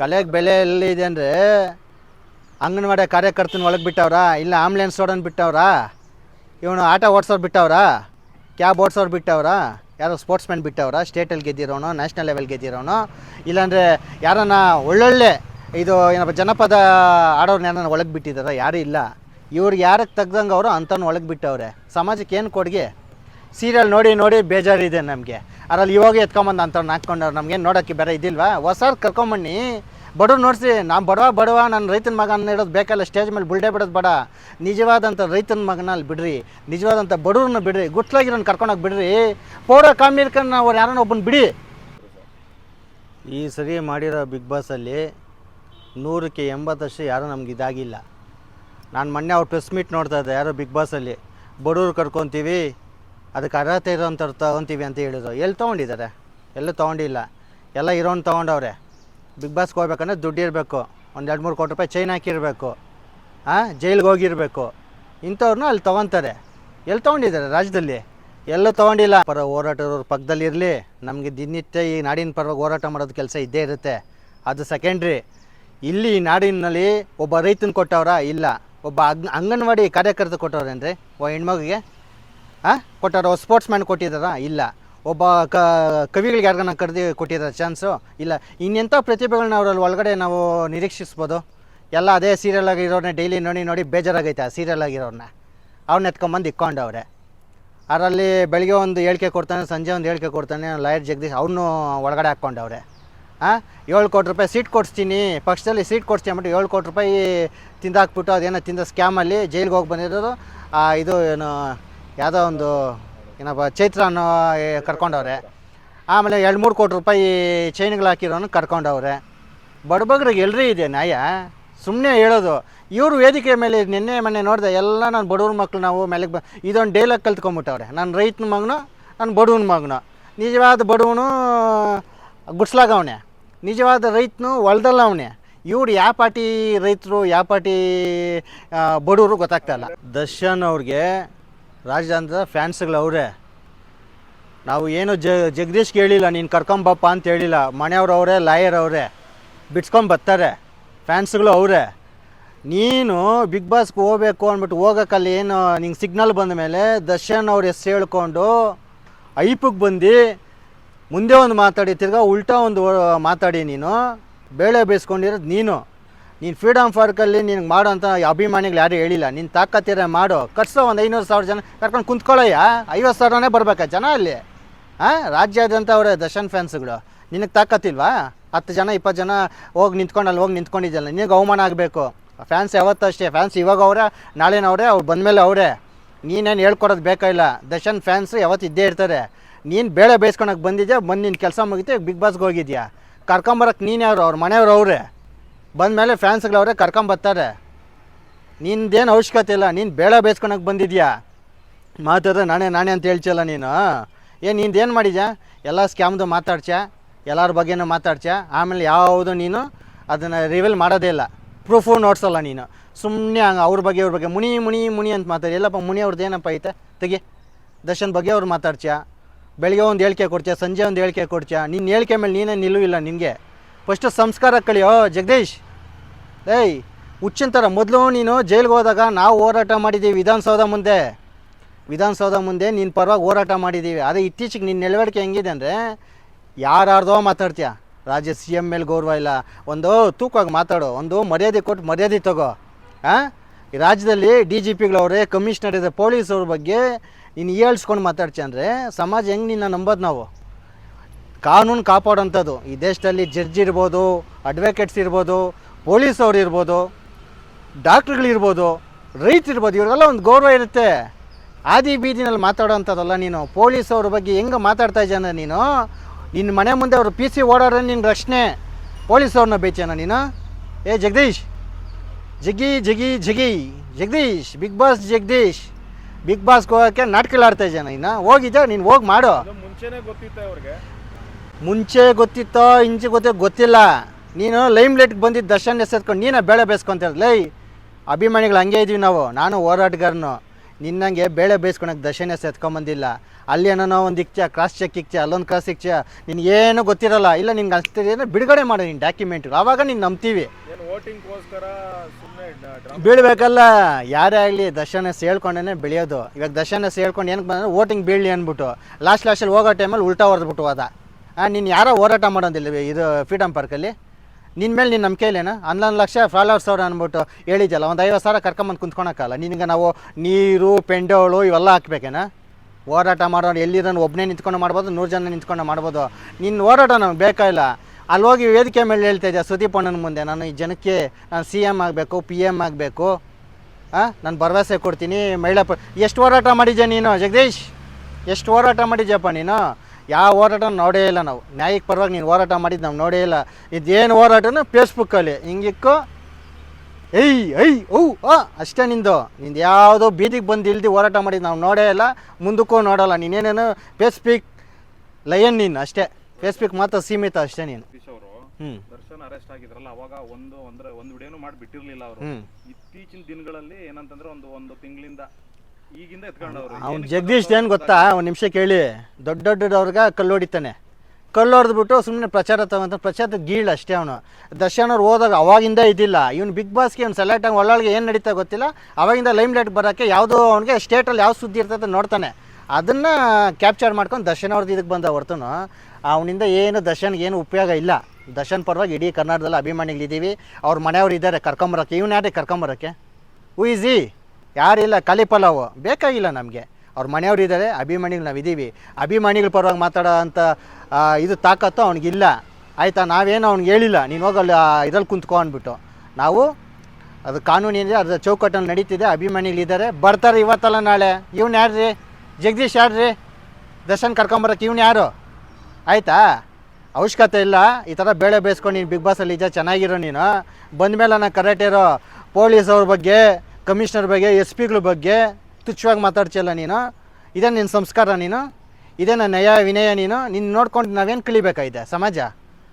ಕಲೆಗೆ ಬೆಲೆ ಎಲ್ಲಿದೆ ಅಂದರೆ ಅಂಗನವಾಡಿ ಕಾರ್ಯಕರ್ತನ ಒಳಗೆ ಬಿಟ್ಟವ್ರಾ? ಇಲ್ಲ ಆಂಬ್ಲೆನ್ಸ್ ಓಡೋನ್ ಬಿಟ್ಟವ್ರಾ? ಇವನು ಆಟೋ ಓಡಿಸೋರು ಬಿಟ್ಟವ್ರಾ? ಕ್ಯಾಬ್ ಓಡಿಸೋರು ಬಿಟ್ಟವ್ರಾ? ಯಾರೋ ಸ್ಪೋರ್ಟ್ಸ್ ಮ್ಯಾನ್ ಬಿಟ್ಟವ್ರಾ? ಸ್ಟೇಟಲ್ಲಿ ಗೆದ್ದಿರೋನು, ನ್ಯಾಷನಲ್ ಲೆವೆಲ್ ಗೆದ್ದಿರೋನು? ಇಲ್ಲಾಂದರೆ ಯಾರನ್ನ ಒಳ್ಳೊಳ್ಳೆ ಇದು ಏನಪ್ಪ ಜನಪದ ಆಡೋರ್ನ ಯಾರನ್ನ ಒಳಗೆ ಬಿಟ್ಟಿದಾರ ಯಾರೂ ಇಲ್ಲ. ಇವ್ರಿಗೆ ಯಾರಿಗೆ ತೆಗ್ದಂಗೆ ಅವರು ಅಂಥವ್ನ ಒಳಗೆ ಬಿಟ್ಟವ್ರೆ. ಸಮಾಜಕ್ಕೆ ಏನು ಕೊಡುಗೆ? ಸೀರಿಯಲ್ ನೋಡಿ ನೋಡಿ ಬೇಜಾರಿದೆ ನಮಗೆ. ಅದರಲ್ಲಿ ಇವಾಗ ಎತ್ಕೊಂಬಂದು ಅಂಥವ್ರನ್ನ ಹಾಕ್ಕೊಂಡವ್ರು ನಮಗೆ ನೋಡೋಕ್ಕೆ ಬೇರೆ ಇದಿಲ್ವಾ? ಹೊಸವ್ರು ಕರ್ಕೊಂಬನ್ನಿ. ಬಡವ್ರು ನೋಡಿಸಿ, ನಾನು ಬಡವ ಬಡವ ನನ್ನ ರೈತನ ಮಗ ಇಡೋದು ಬೇಕಲ್ಲ, ಸ್ಟೇಜ್ ಮೇಲೆ ಬುಲ್ಡೆ ಬಿಡೋದು ಬೇಡ. ನಿಜವಾದಂಥ ರೈತನ ಮಗನ ಅಲ್ಲಿ ಬಿಡ್ರಿ. ನಿಜವಾದಂಥ ಬಡವ್ರನ್ನ ಬಿಡ್ರಿ. ಗುಟ್ಲಾಗಿರೋನ್ ಕರ್ಕೊಂಡೋಗಿ ಬಿಡ್ರಿ. ಪೌರ ಕಾಮಿರ್ಕನ್ನ ಅವ್ರು ಯಾರನ್ನ ಒಬ್ಬನ ಬಿಡಿ. ಈ ಸರಿ ಮಾಡಿರೋ ಬಿಗ್ ಬಾಸಲ್ಲಿ ನೂರಕ್ಕೆ ಎಂಬತ್ತಷ್ಟು ಯಾರೂ ನಮ್ಗೆ ಇದಾಗಿಲ್ಲ. ನಾನು ಮೊನ್ನೆ ಅವ್ರು ಪ್ರೆಸ್ ಮೀಟ್ ನೋಡ್ತಾ ಇದ್ದೆ, ಯಾರೋ ಬಿಗ್ ಬಾಸಲ್ಲಿ ಬಡವ್ರು ಕರ್ಕೊತೀವಿ. ಅದಕ್ಕೆ ಅರ್ಹತೆ ಇರೋಂಥವ್ರು ತೊಗೊತೀವಿ ಅಂತ ಹೇಳಿದ್ರು. ಎಲ್ಲಿ ತೊಗೊಂಡಿದ್ದಾರೆ? ಎಲ್ಲೂ ತೊಗೊಂಡಿಲ್ಲ. ಎಲ್ಲ ಇರೋನ್ ತೊಗೊಂಡವ್ರೆ. ಬಿಗ್ ಬಾಸ್ಗೆ ಹೋಗ್ಬೇಕಂದ್ರೆ ದುಡ್ಡು ಇರಬೇಕು. ಒಂದು ಎರಡು ಮೂರು ಕೋಟಿ ರೂಪಾಯಿ ಚೈನ್ ಹಾಕಿರಬೇಕು. ಹಾಂ ಜೈಲಿಗೆ ಹೋಗಿರಬೇಕು. ಇಂಥವ್ರನ್ನ ಅಲ್ಲಿ ತೊಗೊತಾರೆ. ಎಲ್ಲಿ ತೊಗೊಂಡಿದ್ದಾರೆ? ರಾಜ್ಯದಲ್ಲಿ? ಎಲ್ಲೂ ತೊಗೊಂಡಿಲ್ಲ. ಪರ ಹೋರಾಟದವ್ರ ಪಕ್ಕದಲ್ಲಿರಲಿ ನಮಗೆ ದಿನನಿತ್ಯ ಈ ನಾಡಿನ ಪರವಾಗಿ ಹೋರಾಟ ಮಾಡೋದು ಕೆಲಸ ಇದ್ದೇ ಇರುತ್ತೆ. ಅದು ಸೆಕೆಂಡ್ರಿ ಇಲ್ಲಿ ನಾಡಿನಲ್ಲಿ ಒಬ್ಬ ರೈತನ ಕೊಟ್ಟವರ? ಇಲ್ಲ. ಒಬ್ಬ ಅಂಗ್, ಅಂಗನವಾಡಿ ಕಾರ್ಯಕರ್ತ ಕೊಟ್ಟವ್ರೇನ್ರಿ ಒಬ್ಬ ಹೆಣ್ಮಗುಗೆ ಹಾಂ ಕೊಟ್ಟಾರ ಸ್ಪೋರ್ಟ್ಸ್ ಮ್ಯಾನ್ ಕೊಟ್ಟಿದ್ದಾರಾ? ಇಲ್ಲ. ಒಬ್ಬ ಕ, ಕವಿಗಳಿಗೆ ಯಾರಿಗಾನ ಕರೆದು ಕೊಟ್ಟಿದ್ದಾರೆ ಚಾನ್ಸು ಇಲ್ಲ. ಇನ್ನೆಂಥ ಪ್ರತಿಭೆಗಳನ್ನ ಅವರಲ್ಲಿ ಒಳಗಡೆ ನಾವು ನಿರೀಕ್ಷಿಸ್ಬೋದು. ಎಲ್ಲ ಅದೇ ಸೀರಿಯಲ್ ಆಗಿರೋರನ್ನ ಡೈಲಿ ನೋಡಿ ನೋಡಿ ಬೇಜಾರಾಗೈತೆ ಆ ಸೀರಿಯಲ್ ಆಗಿರೋರನ್ನ ಅವ್ನ ಎತ್ಕೊಂಬಂದು ಇಕ್ಕೊಂಡವ್ರೆ ಅದರಲ್ಲಿ ಬೆಳಗ್ಗೆ ಒಂದು ಹೇಳಿಕೆ ಕೊಡ್ತಾನೆ, ಸಂಜೆ ಒಂದು ಹೇಳಿಕೆ ಕೊಡ್ತಾನೆ, ಲಾಯರ್ ಜಗದೀಶ್ ಅವನು ಒಳಗಡೆ ಹಾಕ್ಕೊಂಡವ್ರೆ ಹಾಂ ಏಳು ಕೋಟಿ ರೂಪಾಯಿ ಸೀಟ್ ಕೊಡಿಸ್ತೀನಿ. ಪಕ್ಷದಲ್ಲಿ ಸೀಟ್ ಕೊಡ್ತೀನಿ ಅಂದ್ಬಿಟ್ಟು ಏಳು ಕೋಟಿ ರೂಪಾಯಿ ತಿಂದಾಕ್ಬಿಟ್ಟು ಅದೇನೋ ತಿಂದ ಸ್ಕ್ಯಾಮಲ್ಲಿ ಜೈಲಿಗೆ ಹೋಗಿ ಬಂದಿರೋದು. ಇದು ಏನು ಯಾವುದೋ ಒಂದು ಏನಪ್ಪ, ಚೈತ್ರ ಅನ್ನೋ ಕರ್ಕೊಂಡವ್ರೆ. ಆಮೇಲೆ ಎರಡು ಮೂರು ಕೋಟಿ ರೂಪಾಯಿ ಚೈನ್ಗಳು ಹಾಕಿರೋನು ಕರ್ಕೊಂಡವ್ರೆ. ಬಡಬಗ್ರಿಗೆ ಎಲ್ಲರೂ ಇದೆ ನ್ಯಾಯ ಸುಮ್ಮನೆ ಹೇಳೋದು. ಇವರು ವೇದಿಕೆ ಮೇಲೆ ನಿನ್ನೆ ಮೊನ್ನೆ ನೋಡಿದೆ, ಎಲ್ಲ ನಾನು ಬಡವ್ರ ಮಕ್ಕಳು ನಾವು ಮೇಲೆಗೆ ಬ, ಇದೊಂದು ಡೈಲಾಗ್ ಕಲ್ತ್ಕೊಂಬಿಟ್ಟವ್ರೆ. ನಾನು ರೈತನ ಮಗನು, ನಾನು ಬಡವನ ಮಗನು. ನಿಜವಾದ ಬಡವನು ಗುಡ್ಸ್ಲಾಗವನೆ. ನಿಜವಾದ ರೈತನು ಹೊಲ್ದಲ್ಲವನೆ ಇವ್ರು ಯಾವ ಪಾರ್ಟಿ ರೈತರು, ಯಾವ ಪಾಟಿ ಬಡವರು ಗೊತ್ತಾಗ್ತಾಯಿಲ್ಲ ದರ್ಶನ್ ಅವ್ರಿಗೆ ರಾಜಧಾನದ ಫ್ಯಾನ್ಸ್ಗಳು ಅವರೇ ನಾವು ಏನು ಜ ಜಗದೀಶ್ಗೆ ಹೇಳಿಲ್ಲ ನೀನು ಕರ್ಕೊಂಬಪ್ಪ ಅಂತ ಹೇಳಿಲ್ಲ, ಮನೆಯವ್ರು ಅವರೇ, ಲಾಯರ್ ಅವರೇ ಬಿಡ್ಸ್ಕೊಂಡು ಬರ್ತಾರೆ, ಫ್ಯಾನ್ಸ್ಗಳು ಅವರೇ. ನೀನು ಬಿಗ್ ಬಾಸ್ಗೆ ಹೋಗ್ಬೇಕು ಅಂದ್ಬಿಟ್ಟು ಹೋಗೋಕ್ಕಲ್ಲಿ ಏನು, ನಿಂಗೆ ಸಿಗ್ನಲ್ ಬಂದ ಮೇಲೆ ದರ್ಶನ್ ಅವ್ರ ಹೆಸ್ರು ಹೇಳ್ಕೊಂಡು ಐಪಿಗೆ ಬಂದು, ಮುಂದೆ ಒಂದು ಮಾತಾಡಿ, ತಿರ್ಗಾ ಉಲ್ಟಾ ಒಂದು ಮಾತಾಡಿ ನೀನು, ಬೇಳೆ ಬೇಯಿಸ್ಕೊಂಡಿರೋದು ನೀನು. ನೀನು ಫ್ರೀಡಮ್ ಪಾರ್ಕಲ್ಲಿ ನಿನಗೆ ಮಾಡೋ ಅಂತ ಅಭಿಮಾನಿಗಳು ಯಾರು ಹೇಳಿಲ್ಲ. ನೀನು ತಾಕತ್ತಿರ ಮಾಡು. ಕಟ್ಸೋ ಒಂದು ಐನೂರು ಸಾವಿರ ಜನ ಕರ್ಕೊಂಡು ಕುಂತ್ಕೊಳ್ಳಯ್ಯ. ಐವತ್ತು ಸಾವಿರನೇ ಬರ್ಬೇಕಾ ಜನ ಅಲ್ಲಿ? ಹಾಂ ರಾಜ್ಯಾದ್ಯಂತ ಅವರೇ ದರ್ಶನ್ ಫ್ಯಾನ್ಸ್ಗಳು ನಿನಗೆ ತಾಕತ್ತಿಲ್ವಾ? ಹತ್ತು ಜನ, ಇಪ್ಪತ್ತು ಜನ ಹೋಗಿ ನಿಂತ್ಕೊಂಡು ಅಲ್ಲಿ ಹೋಗಿ ನಿಂತ್ಕೊಂಡಿದ್ದಲ್ಲ ನಿನಗೆ ಅವಮಾನ ಆಗಬೇಕು. ಫ್ಯಾನ್ಸ್ ಯಾವತ್ತೂ ಅಷ್ಟೇ. ಫ್ಯಾನ್ಸ್ ಇವಾಗ ಅವರೇ ನಾಳೆನವರೇ ಅವ್ರು ಬಂದಮೇಲೆ ಅವರೇ. ನೀನೇನು ಹೇಳ್ಕೊಡೋದು ಬೇಕಾಗಿಲ್ಲ ದರ್ಶನ್ ಫ್ಯಾನ್ಸ್ ಯಾವತ್ತು ಇದ್ದೇ ಇರ್ತಾರೆ. ನೀನು ಬೇಳೆ ಬೇಯಿಸ್ಕೊಳಕ್ಕೆ ಬಂದಿದ್ಯಾ? ಬಂದು ನಿನ್ನ ಕೆಲಸ ಮುಗಿತು ಬಿಗ್ ಬಾಸ್ಗೆ ಹೋಗಿದ್ಯಾ? ಕರ್ಕೊಂಬರಕ್ಕೆ ನೀನು ಯಾರು? ಅವ್ರ ಮನೆಯವ್ರು ಅವರೇ. ಬಂದಮೇಲೆ ಫ್ಯಾನ್ಸ್ಗಳವ್ರೆ ಕರ್ಕೊಂಬರ್ತಾರೆ ನಿಂದೇನು ಅವಶ್ಯಕತೆ ಇಲ್ಲ, ನೀನು ಬೇಳೆ ಬೇಯಿಸ್ಕೊಳಕ್ಕೆ ಬಂದಿದ್ಯಾ? ಮಾತಾಡಿದ್ರೆ ನಾನೇ ನಾನೇ ಅಂತ ಹೇಳ್ತಿಯಲ್ಲ ನೀನು. ಏನು ನಿಂದೇನು ಮಾಡಿದ್ಯಾ? ಎಲ್ಲ ಸ್ಕ್ಯಾಮ್ದು ಮಾತಾಡ್ಸ್ಯಾ ಎಲ್ಲರ ಬಗ್ಗೆನೂ ಮಾತಾಡ್ಸ್ಯಾ ಆಮೇಲೆ ಯಾವುದು ನೀನು ಅದನ್ನು ರಿವೀಲ್ ಮಾಡೋದೇ ಇಲ್ಲ. ಪ್ರೂಫು ನೋಡ್ಸಲ್ಲ ನೀನು. ಸುಮ್ಮನೆ ಹಂಗೆ ಅವ್ರ ಬಗ್ಗೆ ಅವ್ರ ಬಗ್ಗೆ ಮುನಿ ಮುನಿ ಮುನಿ ಅಂತ ಮಾತಾಡಿ. ಎಲ್ಲಪ್ಪ, ಮುನಿ ಅವ್ರದ್ದು ಏನಪ್ಪ ಐತೆ? ತೆಗಿ. ದರ್ಶನ್ ಬಗ್ಗೆ ಅವ್ರು ಮಾತಾಡ್ಸ್ಯಾ ಬೆಳಗ್ಗೆ ಒಂದು ಹೇಳಿಕೆ ಕೊಡ್ತೀಯ? ಸಂಜೆ ಒಂದು ಹೇಳಿಕೆ ಕೊಡ್ತೀಯ? ನಿನ್ನ ಹೇಳಿಕೆ ಮೇಲೆ ನೀನೇ ನಿಲ್ಲುವಿಲ್ಲ ನಿನಗೆ? ಫಸ್ಟು ಸಂಸ್ಕಾರ ಕಳಿಯೋ ಜಗದೀಶ್. ಏಯ್ ಹುಚ್ಚಿನ ಮೊದಲು ನೀನು ಜೈಲಿಗೆ ಹೋದಾಗ ನಾವು ಹೋರಾಟ ಮಾಡಿದ್ದೀವಿ ವಿಧಾನಸೌಧ ಮುಂದೆ. ವಿಧಾನಸೌಧ ಮುಂದೆ ನಿನ್ನ ಪರವಾಗಿ ಹೋರಾಟ ಮಾಡಿದ್ದೀವಿ. ಅದೇ ಇತ್ತೀಚೆಗೆ ನಿನ್ನ ನಿಲುವಳಿಕೆ ಹೆಂಗಿದೆ ಅಂದರೆ ಯಾರ್ಯಾರ್ದೋ ಮಾತಾಡ್ತೀಯ? ರಾಜ್ಯ ಸಿ ಎಂ ಮೇಲೆ ಗೌರವ ಇಲ್ಲ. ಒಂದು ತೂಕವಾಗಿ ಮಾತಾಡು. ಒಂದು ಮರ್ಯಾದೆ ಕೊಟ್ಟು ಮರ್ಯಾದೆ ತಗೋ. ಹಾಂ ರಾಜ್ಯದಲ್ಲಿ ಡಿ ಜಿ ಪಿಗಳವ್ರೆ, ಕಮಿಷನರ್ ಇದೆ ಪೊಲೀಸವ್ರ ಬಗ್ಗೆ ನೀನು ಹೇಳ್ಸ್ಕೊಂಡು ಮಾತಾಡ್ತೀಯ ಅಂದರೆ ಸಮಾಜ ಹೆಂಗೆ ನಿನ್ನ ನಂಬೋದು ನಾವು? ಕಾನೂನು ಕಾಪಾಡೋಂಥದ್ದು. ಈ ದೇಶದಲ್ಲಿ ಜಡ್ಜ್ ಇರ್ಬೋದು, ಅಡ್ವೊಕೇಟ್ಸ್ ಇರ್ಬೋದು ಪೊಲೀಸ್ ಅವ್ರು ಇರ್ಬೋದು ಡಾಕ್ಟ್ರುಗಳಿರ್ಬೋದು ರೈತ ಇರ್ಬೋದು ಇವ್ರಿಗೆಲ್ಲ ಒಂದು ಗೌರವ ಇರುತ್ತೆ. ಆದಿ ಬೀದಿನಲ್ಲಿ ಮಾತಾಡೋಂಥದ್ದಲ್ಲ ನೀನು. ಪೊಲೀಸ್ ಅವ್ರ ಬಗ್ಗೆ ಹೆಂಗೆ ಮಾತಾಡ್ತಾ ಇದ್ದಾನ ನೀನು? ನಿನ್ನ ಮನೆ ಮುಂದೆ ಅವರು ಪಿ ಸಿ ಓಡಾಡ್ರೆ ನಿನ್ನ ರಕ್ಷಣೆ. ಪೊಲೀಸ್ ಅವ್ರನ್ನ ಬೇಚಾನ ನೀನು? ಏ Jagadish Jaggi ಜಗಿ ಜಗಿ Jagadish Bigg Boss Jagadish Bigg ಬಾಸ್ಗೆ ಹೋಗೋಕ್ಕೆ ನಾಟಕಗಳಾಡ್ತಾ ಇದ್ದಾನ ಇನ್ನು ಹೋಗಿದ್ದ ನೀನು? ಹೋಗಿ ಮಾಡು. ಮುಂಚೆನೇ ಮುಂಚೆನೆ ಗೊತ್ತಿತ್ತು ಅವ್ರಿಗೆ. ಮುಂಚೆ ಗೊತ್ತಿತ್ತೋ ಹಿಂಚೆ ಗೊತ್ತೇ ಗೊತ್ತಿಲ್ಲ. ನೀನು ಲೈಮ್ ಲೈಟ್ಗೆ ಬಂದಿದ್ದ ದರ್ಶನ ಎಸೆದ್ಕೊಂಡು ನೀನು ಬೇಳೆ ಬೇಯಿಸ್ಕೊಂತ ಲೈ ಅಭಿಮಾನಿಗಳು ಹಂಗೆ ಇದ್ದೀವಿ ನಾವು. ನಾನು ಹೋರಾಟಗಾರನು. ನಿನ್ನಂಗೆ ಬೇಳೆ ಬೇಯಿಸ್ಕೊಳಕ್ಕೆ ದರ್ಶನ ಎತ್ಕೊಂಬಂದಿಲ್ಲ ಅಲ್ಲಿ ಏನೋ ಒಂದು ಇಕ್ಚ ಕ್ರಾಸ್ ಚೆಕ್ ಇಕ್ಚ ಅಲ್ಲೊಂದು ಕ್ರಾಸ್ ಇಕ್ಚ ನಿನಗೇನು ಗೊತ್ತಿರಲ್ಲ. ಇಲ್ಲ ನಿನ್ಗೆ ಅನಿಸ್ತಿದೆ ಅಂದರೆ ಬಿಡುಗಡೆ ಮಾಡು ನೀನು ಡಾಕ್ಯುಮೆಂಟ್ ಆವಾಗ ನೀನು ನಂಬ್ತೀವಿ. ಬೀಳ್ಬೇಕಲ್ಲ. ಯಾರೇ ಆಗಲಿ ದರ್ಶನ ಹೇಳ್ಕೊಂಡೇ ಬೆಳೆಯೋದು. ಇವಾಗ ದರ್ಶನ ಹೇಳ್ಕೊಂಡು ಏನಕ್ಕೆ ಬಂದ್ರೆ ವೋಟಿಂಗ್ ಬೀಳಲಿ ಅಂದ್ಬಿಟ್ಟು. ಲಾಸ್ಟ್ ಲಾಸ್ಟಲ್ಲಿ ಹೋಗೋ ಟೈಮಲ್ಲಿ ಉಲ್ಟಾ ಹೊರದ್ಬಿಟ್ಟು ಹೋದ. ನೀನು ಯಾರೋ ಹೋರಾಟ ಮಾಡೋದಿಲ್ಲ ಇದು ಫ್ರೀಡಮ್ ಪಾರ್ಕಲ್ಲಿ ನಿನ್ನ ಮೇಲೆ ನಿನ್ನ ನಂಬಿಕೆ ಇಲ್ಲೇನ ಹನ್ನೊಂದು ಲಕ್ಷ ಫಾಲೋವರ್ಸ್ ಅವ್ರು ಅಂದ್ಬಿಟ್ಟು ಹೇಳಿದ್ಯಲ್ಲ, ಒಂದು ಐವತ್ತು ಸಾವಿರ ಕರ್ಕೊಂಬಂದು ಕುಂತ್ಕೊಳಕ್ಕಲ್ಲ, ನಿನಗೆ ನಾವು ನೀರು, ಪೆಂಡೋಳು ಇವೆಲ್ಲ ಹಾಕ್ಬೇಕೇನ ಓಡಾಟ ಮಾಡೋರು ಎಲ್ಲಿರೋನು ಒಬ್ಬನೇ ನಿಂತ್ಕೊಂಡು ಮಾಡ್ಬೋದು, ನೂರು ಜನ ನಿಂತ್ಕೊಂಡು ಮಾಡ್ಬೋದು. ನಿನ್ನ ಓಡಾಟ ನಮ್ಗೆ ಬೇಕಾಗಿಲ್ಲ ಅಲ್ಲಿ ಹೋಗಿ ವೇದಿಕೆ ಮೇಲೆ ಹೇಳ್ತಾ ಇದ್ದೆ ಸುದೀಪ್ ಅಣ್ಣನ ಮುಂದೆ, ನಾನು ಈ ಜನಕ್ಕೆ ನಾನು ಸಿ ಎಂ ಆಗಬೇಕು ಪಿ ಎಂ ಆಗಬೇಕು. ಹಾಂ ನಾನು ಭರವಸೆ ಕೊಡ್ತೀನಿ, ಮಹಿಳಾ ಎಷ್ಟು ಹೋರಾಟ ಮಾಡಿದ್ಯಾ ನೀನು, ಜಗದೀಶ್? ಎಷ್ಟು ಹೋರಾಟ ಮಾಡಿದ್ಯಪ್ಪ ನೀನು? ಯಾವ ಹೋರಾಟ ನೋಡೇ ಇಲ್ಲ ನಾವು. ನ್ಯಾಯಕ್ಕೆ ಪರವಾಗಿ ನೀನು ಹೋರಾಟ ಮಾಡಿದ್ದು ನಾವು ನೋಡೇ ಇಲ್ಲ. ಇದೇನು ಹೋರಾಟನೂ ಫೇಸ್ಬುಕ್ಕಲ್ಲಿ. ಹಿಂಗಿಕ್ಕೋ? ಏಯ್ ಐ ಓ ಆ ಅಷ್ಟೇ ನಿಂದು. ನಿಂದು ಯಾವುದೋ ಬೀದಿಗೆ ಬಂದು ಇಲ್ದು ಹೋರಾಟ ಮಾಡಿದ್ದು ನಾವು ನೋಡೇ ಇಲ್ಲ. ಮುಂದಕ್ಕೂ ನೋಡೋಲ್ಲ. ನೀನೇನೇನು ಫೇಸ್ಬುಕ್ ಲಯನ್ ನೀನು ಅಷ್ಟೇ. ಫೇಸ್ಬುಕ್ ಮಾತ್ರ ಸೀಮಿತ ಅಷ್ಟೇ ನೀನು. ಹ್ಞೂ ದರ್ಶನ್ ಅರೆಸ್ಟ್ ಆಗಿದ್ರಲ್ಲ ಅವಾಗ ಒಂದು ಅಂದ್ರೆ ಒಂದು ವಿಡಿಯೋನು ಮಾಡಿ ಬಿಟ್ಟಿರಲಿಲ್ಲ ಅವರು ಇತ್ತೀಚಿನ ದಿನಗಳಲ್ಲಿ ಏನಂತಂದ್ರೆ ಒಂದು ಒಂದು ತಿಂಗಳಿಂದ ಅವ್ನು ಜಗದೀಶ್ ಏನು ಗೊತ್ತಾ? ಒಂದು ನಿಮಿಷ ಕೇಳಿ. ದೊಡ್ಡ ದೊಡ್ಡದವ್ರಿಗೆ ಕಲ್ಲು ಹೊಡಿತಾನೆ. ಕಲ್ಲು ಹೊಡೆದ್ಬಿಟ್ಟು ಸುಮ್ಮನೆ ಪ್ರಚಾರ ತಗೊಂತ ಪ್ರಚಾರದ ಗೀಳ್ ಅಷ್ಟೇ ಅವನು. ದರ್ಶನ್ ಅವ್ರು ಹೋದಾಗ ಅವಾಗಿಂದ ಇದಿಲ್ಲ. ಇವ್ನು ಬಿಗ್ ಬಾಸ್ಗೆ ಇವ್ನು ಸೆಲೆಕ್ಟ್ ಆಗಿ ಒಳ್ಳೊಳಗೆ ಏನು ನಡೀತಾ ಗೊತ್ತಿಲ್ಲ. ಅವಾಗಿಂದ ಲೈಮ್ ಲೈಟ್ ಬರೋಕ್ಕೆ ಯಾವುದೋ ಅವನಿಗೆ ಸ್ಟೇಟಲ್ಲಿ ಯಾವ ಸುದ್ದಿ ಇರ್ತದೆ ನೋಡ್ತಾನೆ. ಅದನ್ನು ಕ್ಯಾಪ್ಚರ್ ಮಾಡ್ಕೊಂಡು ದರ್ಶನ್ ಅವ್ರದ್ದು ಇದಕ್ಕೆ ಬಂದ ಹೊರ್ತನು ಅವನಿಂದ ಏನು ದರ್ಶನ್ಗೆ ಏನು ಉಪಯೋಗ ಇಲ್ಲ. ದರ್ಶನ್ ಪರವಾಗಿ ಇಡೀ ಕರ್ನಾಟಕದಲ್ಲಿ ಅಭಿಮಾನಿಗಳಿದ್ದೀವಿ ಅವ್ರ ಮನೆಯವ್ರು ಇದ್ದಾರೆ ಕರ್ಕೊಂಬರೋಕ್ಕೆ. ಇವ್ನು ಯಾರೇ ಕರ್ಕೊಂಬರೋಕ್ಕೆ? ಉಯಿಸಿ ಯಾರಿಲ್ಲ ಖಾಲಿ ಪಲಾವು ಬೇಕಾಗಿಲ್ಲ ನಮಗೆ. ಅವ್ರ ಮನೆಯವ್ರು ಇದ್ದಾರೆ, ಅಭಿಮಾನಿಗಳು ನಾವು ಇದ್ದೀವಿ ಅಭಿಮಾನಿಗಳ ಪರವಾಗಿ ಮಾತಾಡೋ ಅಂತ ಇದು ತಾಕತ್ತು ಅವ್ನಿಗಿಲ್ಲ. ಆಯಿತಾ? ನಾವೇನು ಅವ್ನಿಗೆ ಹೇಳಿಲ್ಲ. ನೀನು ಹೋಗಲ್ಲ ಇದ್ರಲ್ಲಿ ಕುಂತ್ಕೊ ಅಂದ್ಬಿಟ್ಟು. ನಾವು ಅದು ಕಾನೂನು ಏನಿದೆ ಅದ್ರ ಚೌಕಟ್ಟಲ್ಲಿ ನಡೀತಿದೆ ಅಭಿಮಾನಿಗಳಿದ್ದಾರೆ ಬರ್ತಾರೆ ಇವತ್ತಲ್ಲ ನಾಳೆ. ಇವ್ನು ರೀ ಜಗದೀಶ್ ಯಾರ್ರಿ? ದರ್ಶನ್ ಕರ್ಕೊಂಬರಕ್ಕೆ ಇವ್ನು ಯಾರು? ಆಯಿತಾ? ಅವಶ್ಯಕತೆ ಇಲ್ಲ. ಈ ಥರ ಬೇಳೆ ಬೇಯಿಸ್ಕೊಂಡು ನೀನು ಬಿಗ್ ಬಾಸಲ್ಲಿ ಇದ್ದ ಚೆನ್ನಾಗಿರೋ ನೀನು. ಬಂದಮೇಲೆ ನಾನು ಕರೆಕ್ಟ್ ಇರೋ ಪೊಲೀಸ್ ಅವ್ರ ಬಗ್ಗೆ ಕಮಿಷನರ್ ಬಗ್ಗೆ, ಎಸ್ ಪಿಗಳ ಬಗ್ಗೆ ತುಚ್ಛವಾಗಿ ಮಾತಾಡ್ತಿಯಲ್ಲ ನೀನು? ಇದೇ ನಿನ್ನ ಸಂಸ್ಕಾರ ನೀನು? ಇದೇ ನನ್ನ ನಯ ವಿನಯ ನೀನು? ನಿನ್ನ ನೋಡ್ಕೊಂಡು ನಾವೇನು ಕಲಿಬೇಕಾಗಿದೆ ಸಮಾಜ?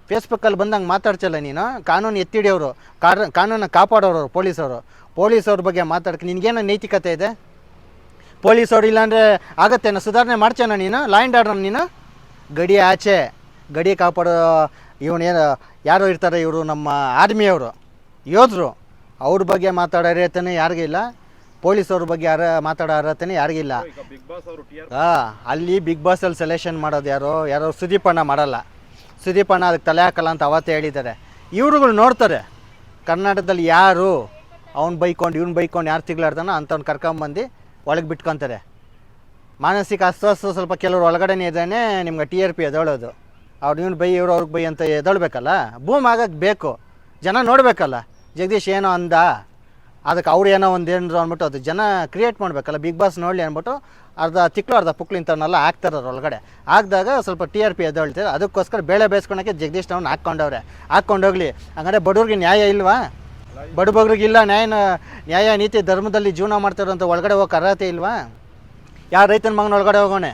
ಫೇಸ್ಬುಕ್ಕಲ್ಲಿ ಬಂದಂಗೆ ಮಾತಾಡ್ತಿಯಲ್ಲ ನೀನು? ಕಾನೂನು ಎತ್ತಿಡಿಯೋರು ಕಾರ್ ಕಾನೂನ ಕಾಪಾಡೋರು ಪೊಲೀಸವರು. ಪೊಲೀಸವ್ರ ಬಗ್ಗೆ ಮಾತಾಡ್ಕೆ ನಿನಗೇನು ನೈತಿಕತೆ ಇದೆ? ಪೊಲೀಸವ್ರು ಇಲ್ಲಾಂದರೆ ಆಗತ್ತೇನೋ? ಸುಧಾರಣೆ ಮಾಡ್ತೇನೋ ನೀನು? ಲಾ ಆ್ಯಂಡ್ ಆರ್ಡರ್ ನೀನು? ಗಡಿ ಆಚೆ, ಗಡಿ ಕಾಪಾಡೋ, ಇವನೇನು, ಯಾರೋ ಇರ್ತಾರೆ ಇವರು, ನಮ್ಮ ಆರ್ಮಿಯವರು ಯೋಧರು. ಅವ್ರ ಬಗ್ಗೆ ಮಾತಾಡೋ ಅರ್ಹತೆನೇ ಯಾರಿಗಿಲ್ಲ ಪೊಲೀಸವ್ರ ಬಗ್ಗೆ ಯಾರ ಮಾತಾಡೋ ಅರ್ಹತೆನೇ ಯಾರಿಗಿಲ್ಲ ಬಿಗ್ ಬಾಸ್ ಅಲ್ಲಿ ಬಿಗ್ ಬಾಸಲ್ಲಿ ಸೆಲೆಕ್ಷನ್ ಮಾಡೋದು ಯಾರೋ? ಯಾರೋ ಸುದೀಪ್ ಅಣ್ಣ ಮಾಡಲ್ಲ. ಸುದೀಪ್ ಅಣ್ಣ ಅದಕ್ಕೆ ತಲೆ ಹಾಕಲ್ಲ ಅಂತ ಅವತ್ತೇ ಹೇಳಿದ್ದಾರೆ. ಇವ್ರುಗಳು ನೋಡ್ತಾರೆ, ಕರ್ನಾಟಕದಲ್ಲಿ ಯಾರು ಅವ್ನು ಬೈಕೊಂಡು ಇವ್ನು ಬೈಕೊಂಡು ಯಾರು ತಿಗ್ಲಾಡ್ತಾನೋ ಅಂಥವ್ನು ಕರ್ಕೊಂಬಂದು ಒಳಗೆ ಬಿಟ್ಕೊತಾರೆ. ಮಾನಸಿಕ ಅಸ್ವಸ್ಥ ಸ್ವಲ್ಪ ಕೆಲವರು ಒಳಗಡೆನೇ ಇದ್ದಾನೆ, ನಿಮ್ಗೆ ಟಿ ಆರ್ ಪಿ ಎದೊಳೋದು ಅವ್ರು ಇವ್ನು ಬೈ, ಇವ್ರು ಅವ್ರಿಗೆ ಬೈ ಅಂತ ಎದೊಳ್ಬೇಕಲ್ಲ ಬೂಮ್ ಆಗಕ್ಕೆ ಬೇಕು. ಜನ ನೋಡಬೇಕಲ್ಲ? ಜಗದೀಶ್ ಏನೋ ಅಂದ, ಅದಕ್ಕೆ ಅವ್ರು ಏನೋ ಒಂದು ಏನರು ಅಂದ್ಬಿಟ್ಟು ಅದು ಜನ ಕ್ರಿಯೇಟ್ ಮಾಡಬೇಕಲ್ಲ ಬಿಗ್ ಬಾಸ್ ನೋಡಲಿ ಅಂದ್ಬಿಟ್ಟು ಅರ್ಧ ತಿಕ್ಳು, ಅರ್ಧ ಪುಕ್ಳು ಇಂಥವನ್ನೆಲ್ಲ ಹಾಕ್ತಾರೆ ಒಳಗಡೆ. ಹಾಕಿದಾಗ ಸ್ವಲ್ಪ ಟಿ ಆರ್ ಪಿ ಎದ್ದೇಳ್ತಾರೆ ಅದಕ್ಕೋಸ್ಕರ ಬೇಳೆ ಬೇಯಿಸ್ಕೊಳಕ್ಕೆ ಜಗದೀಶ್ ಅವ್ನು ಹಾಕ್ಕೊಂಡವ್ರೆ. ಹಾಕ್ಕೊಂಡೋಗ್ಲಿ ಹಂಗಾರೆ ಬಡವ್ರಿಗೆ ನ್ಯಾಯ ಇಲ್ವಾ? ಬಡಬಗ್ರಿಗಿಲ್ಲ ನ್ಯಾಯ ನ್ಯಾಯ, ನೀತಿ, ಧರ್ಮದಲ್ಲಿ ಜೀವನ ಮಾಡ್ತಾರಂತ ಒಳಗಡೆ ಹೋಗಕ್ಕೆ ಅರ್ಹತೆ ಇಲ್ವಾ? ಯಾವ ರೈತನ ಮಗನ ಒಳಗಡೆ ಹೋಗೋಣ?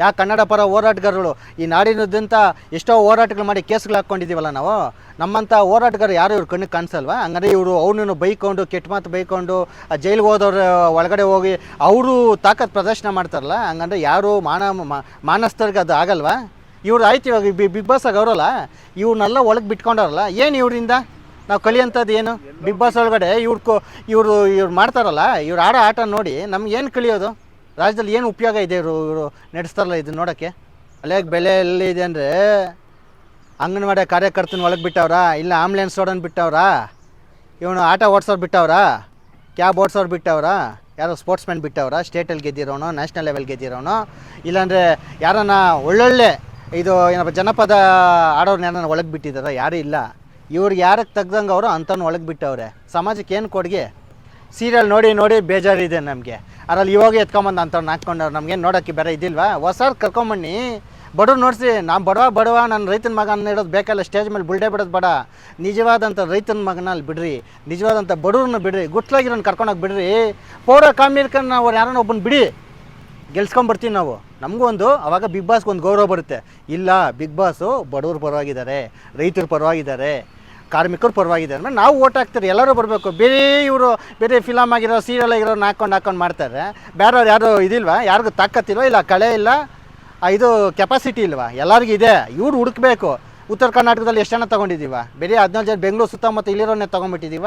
ಯಾವ ಕನ್ನಡ ಪರ ಹೋರಾಟಗಾರರು? ಈ ನಾಡಿನಾದ್ಯಂತ ಎಷ್ಟೋ ಹೋರಾಟಗಳು ಮಾಡಿ ಕೇಸ್ಗಳು ಹಾಕ್ಕೊಂಡಿದ್ದೀವಲ್ಲ ನಾವು. ನಮ್ಮಂಥ ಹೋರಾಟಗಾರ ಯಾರು ಇವ್ರ ಕಣ್ಣಿಗೆ ಕಾಣಿಸಲ್ವಾ? ಹಂಗಂದ್ರೆ ಇವರು ಅವನನ್ನು ಬೈಕೊಂಡು, ಕೆಟ್ಟ ಮಾತು ಬೈಕೊಂಡು ಜೈಲಿಗೆ ಹೋದವ್ರ ಒಳಗಡೆ ಹೋಗಿ ಅವರು ತಾಕತ್ ಪ್ರದರ್ಶನ ಮಾಡ್ತಾರಲ್ಲ, ಹಂಗಂದ್ರೆ ಯಾರು ಮಾನ ಮಾನಸ್ಥರಿಗೆ ಅದು ಆಗಲ್ವಾ? ಇವ್ರು ಆಯ್ತು ಇವಾಗ ಬಿಗ್ ಬಾಸ್ ಆಗಿ ಅವರಲ್ಲ ಇವ್ರನ್ನೆಲ್ಲ ಒಳಗೆ ಬಿಟ್ಕೊಂಡವ್ರಲ್ಲ, ಏನು ಇವರಿಂದ? ನಾವು ಕಲಿಯೋಂಥದ್ದು ಏನು? ಬಿಗ್ ಬಾಸ್ ಒಳಗಡೆ ಇವ್ರು ಇವರು, ಇವ್ರು ಮಾಡ್ತಾರಲ್ಲ, ಇವ್ರು ಆಡೋ ಆಟ ನೋಡಿ ನಮ್ಗೆ ಏನು ಕಲಿಯೋದು? ರಾಜ್ಯದಲ್ಲಿ ಏನು ಉಪಯೋಗ ಇದೆ ಇವರು ಇವರು ನಡೆಸ್ತಾರಲ್ಲ ಇದು ನೋಡೋಕ್ಕೆ? ಅಲ್ಲೇ ಬೆಲೆ ಎಲ್ಲಿದೆ ಅಂದರೆ ಅಂಗನವಾಡಿ ಕಾರ್ಯಕರ್ತನ ಒಳಗೆ ಬಿಟ್ಟವ್ರ, ಇಲ್ಲ ಆಂಬ್ಲೆನ್ಸ್ ಓಡೋನ್ ಬಿಟ್ಟವ್ರ, ಇವನು ಆಟ ಓಡಿಸೋರು ಬಿಟ್ಟವ್ರ, ಕ್ಯಾಬ್ ಓಡಿಸೋರು ಬಿಟ್ಟವ್ರ, ಯಾರೋ ಸ್ಪೋರ್ಟ್ಸ್ಮನ್ ಬಿಟ್ಟವ್ರ, ಸ್ಟೇಟಲ್ಲಿ ಗೆದ್ದಿರೋನು, ನ್ಯಾಷನಲ್ ಲೆವೆಲ್ ಗೆದ್ದಿರೋನು, ಇಲ್ಲಾಂದರೆ ಯಾರನ್ನ ಒಳ್ಳೊಳ್ಳೆ ಇದು ಏನಪ್ಪ, ಜನಪದ ಆಡೋರು ಯಾರನ್ನ ಒಳಗೆ ಬಿಟ್ಟಿದ್ದಾರೋ ಯಾರೂ ಇಲ್ಲ. ಇವ್ರಿಗೆ ಯಾರಿಗೆ ತೆಗ್ದಂಗೆ ಅವರು ಅಂಥವ್ನ ಒಳಗೆ ಬಿಟ್ಟವ್ರೆ. ಸಮಾಜಕ್ಕೆ ಏನು ಕೊಡುಗೆ? ಸೀರಿಯಲ್ ನೋಡಿ ನೋಡಿ ಬೇಜಾರಿದೆ ನಮಗೆ. ಅದ್ರಲ್ಲಿ ಇವಾಗ ಎತ್ಕೊಂಬಂದು ಅಂಥವ್ನ ಹಾಕ್ಕೊಂಡವ್ರು ನಮ್ಗೇನು ನೋಡೋಕ್ಕೆ ಬೇರೆ ಇದಿಲ್ವಾ? ಹೊಸಾರ್ ಕರ್ಕೊಂಬನ್ನಿ. ಬಡವ್ರು ನೋಡಿಸಿ, ನಾನು ಬಡವ ಬಡವ ನನ್ನ ರೈತನ ಮಗ ಇಡೋದು ಬೇಕಲ್ಲ, ಸ್ಟೇಜ್ ಮೇಲೆ ಬುಲ್ಡೇ ಬಿಡೋದು ಬೇಡ. ನಿಜವಾದಂಥ ರೈತನ ಮಗನ ಅಲ್ಲಿ ಬಿಡ್ರಿ. ನಿಜವಾದಂಥ ಬಡವ್ರನ್ನ ಬಿಡ್ರಿ. ಗುಟ್ಲಾಗಿರೋನ್ ಕರ್ಕೊಂಡೋಗಿ ಬಿಡ್ರಿ. ಪೌರ ಕಾಮಿರ್ಕನ್ನ ಅವ್ರು ಯಾರನ್ನ ಒಬ್ಬನ ಬಿಡಿ. ಗೆಲ್ಸ್ಕೊಂಬರ್ತೀವಿ ನಾವು. ನಮಗೂ ಒಂದು, ಅವಾಗ ಬಿಗ್ ಬಾಸ್ಗೆ ಒಂದು ಗೌರವ ಬರುತ್ತೆ. ಇಲ್ಲ, ಬಿಗ್ ಬಾಸು ಬಡವ್ರ ಪರವಾಗಿದ್ದಾರೆ, ರೈತರ ಪರವಾಗಿದ್ದಾರೆ. ಕಾರ್ಮಿಕರು ಪರವಾಗಿದೆ ಅಂದರೆ ನಾವು ಓಟ್ ಹಾಕ್ತೀರಿ, ಎಲ್ಲರೂ ಬರಬೇಕು. ಬೇರೆ ಇವರು, ಬೇರೆ ಫಿಲಮ್ ಆಗಿರೋ ಸೀರಿಯಲ್ ಆಗಿರೋ ಹಾಕೊಂಡು ಹಾಕೊಂಡು ಮಾಡ್ತಾರೆ. ಬೇರೆಯವ್ರು ಯಾರು ಇದಿಲ್ವಾ? ಯಾರಿಗೂ ತಾಕತ್ತಿಲ್ವ? ಇಲ್ಲ, ಕಳೆ ಇಲ್ಲ. ಇದು ಕೆಪಾಸಿಟಿ ಇಲ್ವಾ? ಎಲ್ಲರಿಗೂ ಇದೆ. ಇವ್ರು ಹುಡುಕ್ಬೇಕು. ಉತ್ತರ ಕರ್ನಾಟಕದಲ್ಲಿ ಎಷ್ಟು ಜನ ತೊಗೊಂಡಿದ್ದೀವ? ಬೇರೆ ಹದಿನೈದು ಜನ ಬೆಂಗಳೂರು ಸುತ್ತಮುತ್ತ ಇಲ್ಲಿರೋನೇ ತೊಗೊಂಬಿಟ್ಟಿದ್ದೀವ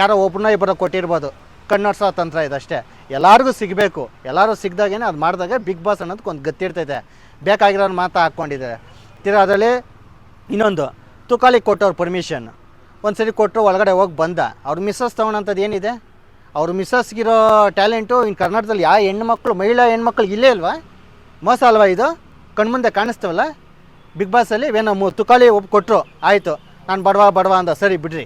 ಯಾರೋ ಒಬ್ಬರನ್ನ ಇಬ್ಬರ ಕೊಟ್ಟಿರ್ಬೋದು. ಕಣ್ಣೋಡ್ಸೋ ತಂತ್ರ ಇದಷ್ಟೇ ಎಲ್ಲರಿಗೂ ಸಿಗಬೇಕು. ಎಲ್ಲರೂ ಸಿಗ್ದಾಗೇನೆ ಅದು ಮಾಡಿದಾಗ ಬಿಗ್ ಬಾಸ್ ಅನ್ನೋದಕ್ಕೆ ಒಂದು ಗತ್ತಿರ್ತೈತೆ. ಬೇಕಾಗಿರೋರು ಮಾತ್ರ ಹಾಕ್ಕೊಂಡಿದ್ದಾರೆ. ತಿರ ಅದರಲ್ಲಿ ಇನ್ನೊಂದು. ತುಕಾಲಿ ಕೊಟ್ಟವ್ರು ಪರ್ಮಿಷನ್ ಒಂದು ಸರಿ ಕೊಟ್ಟರು ಒಳಗಡೆ ಹೋಗಿ ಬಂದ. ಅವ್ರ ಮಿಸ್ಸಸ್ ತೊಗೊಳಂಥದ್ದು ಏನಿದೆ? ಅವ್ರ ಮಿಸ್ಸಸ್ಗಿರೋ ಟ್ಯಾಲೆಂಟು ಇನ್ನು ಕರ್ನಾಟಕದಲ್ಲಿ ಯಾವ ಹೆಣ್ಮಕ್ಳು, ಮಹಿಳಾ ಹೆಣ್ಮಕ್ಳು ಇಲ್ಲೇ ಅಲ್ವಾ? ಮೋಸ ಅಲ್ವಾ ಇದು? ಕಣ್ಮುಂದೆ ಕಾಣಿಸ್ತವಲ್ಲ? ಬಿಗ್ ಬಾಸಲ್ಲಿ ಏನೋ ತುಕಾಲಿ ಒಬ್ಬ ಕೊಟ್ಟರು ಆಯಿತು. ನಾನು ಬಡವ ಬಡವ ಅಂದ. ಸರಿ, ಬಿಡ್ರಿ.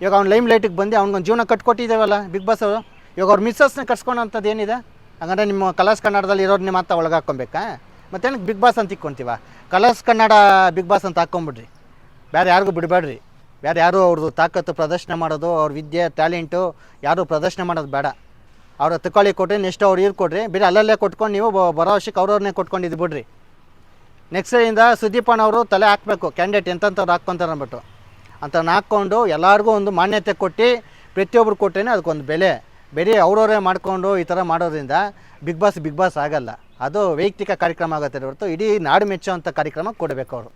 ಇವಾಗ ಅವ್ನು ಲೈಮ್ ಲೈಟಿಗೆ ಬಂದು ಅವ್ನಿಗೊಂದು ಜೀವನ ಕಟ್ಕೊಟ್ಟಿದ್ದೇವಲ್ಲ ಬಿಗ್ ಬಾಸ್ ಅವರು? ಇವಾಗ ಅವ್ರ ಮಿಸ್ಸಸ್ನ ಕಟ್ಸ್ಕೊಳಂಥದ್ದು ಏನಿದೆ? ಹಂಗಂದ್ರೆ ನಿಮ್ಮ ಕಲರ್ಸ್ ಕನ್ನಡದಲ್ಲಿ ಇರೋರು ನಿಮ್ಮ ಮಾತ್ರ ಒಳಗೆ ಹಾಕ್ಕೊಬೇಕಾ ಮತ್ತೇನಕ್ಕೆ ಬಿಗ್ ಬಾಸ್ ಅಂತ ಇಕ್ಕೊಂತೀವ ಕಲರ್ಸ್ ಕನ್ನಡ ಬಿಗ್ ಬಾಸ್ ಅಂತ ಹಾಕ್ಕೊಂಬಿಡ್ರಿ ಬೇರೆ ಯಾರಿಗೂ ಬಿಡಬೇಡ್ರಿ. ಬೇರೆ ಯಾರು ಅವ್ರದ್ದು ತಾಕತ್ತು ಪ್ರದರ್ಶನ ಮಾಡೋದು, ಅವ್ರ ವಿದ್ಯೆ, ಟ್ಯಾಲೆಂಟು ಯಾರು ಪ್ರದರ್ಶನ ಮಾಡೋದು ಬೇಡ. ಅವ್ರ ತಕೊಳ್ಳಿ ಕೊಟ್ಟರೆ ನೆಕ್ಸ್ಟ್ ಅವ್ರು ಇವ್ರು ಕೊಡ್ರಿ ಬೇರೆ ಅಲ್ಲಲ್ಲೇ ಕೊಟ್ಕೊಂಡು ನೀವು ಬರೋ ವರ್ಷಕ್ಕೆ ಅವ್ರವ್ರನ್ನೇ ಬಿಡ್ರಿ. ನೆಕ್ಸ್ಟ್ ಇಂದ ಸುದೀಪಣ್ಣ ಅವರು ತಲೆ ಹಾಕಬೇಕು ಕ್ಯಾಂಡಿಡೇಟ್ ಎಂತಂಥವ್ರು ಹಾಕ್ಕೊಂತಾರೆ ಅಂದ್ಬಿಟ್ಟು. ಅಂಥವ್ರನ್ನ ಹಾಕ್ಕೊಂಡು ಎಲ್ಲರಿಗೂ ಒಂದು ಮಾನ್ಯತೆ ಕೊಟ್ಟು ಪ್ರತಿಯೊಬ್ಬರು ಕೊಟ್ಟರೆ ಅದಕ್ಕೊಂದು ಬೆಲೆ. ಬೇರೆ ಅವ್ರವರೇ ಮಾಡಿಕೊಂಡು ಈ ಥರ ಮಾಡೋದ್ರಿಂದ ಬಿಗ್ ಬಾಸ್ ಬಿಗ್ ಬಾಸ್ ಆಗಲ್ಲ. ಅದು ವೈಯಕ್ತಿಕ ಕಾರ್ಯಕ್ರಮ ಆಗುತ್ತೆ ಹೊರತು ಇಡೀ ನಾಡು ಮೆಚ್ಚುವಂಥ ಕಾರ್ಯಕ್ರಮ ಕೊಡಬೇಕು ಅವರು.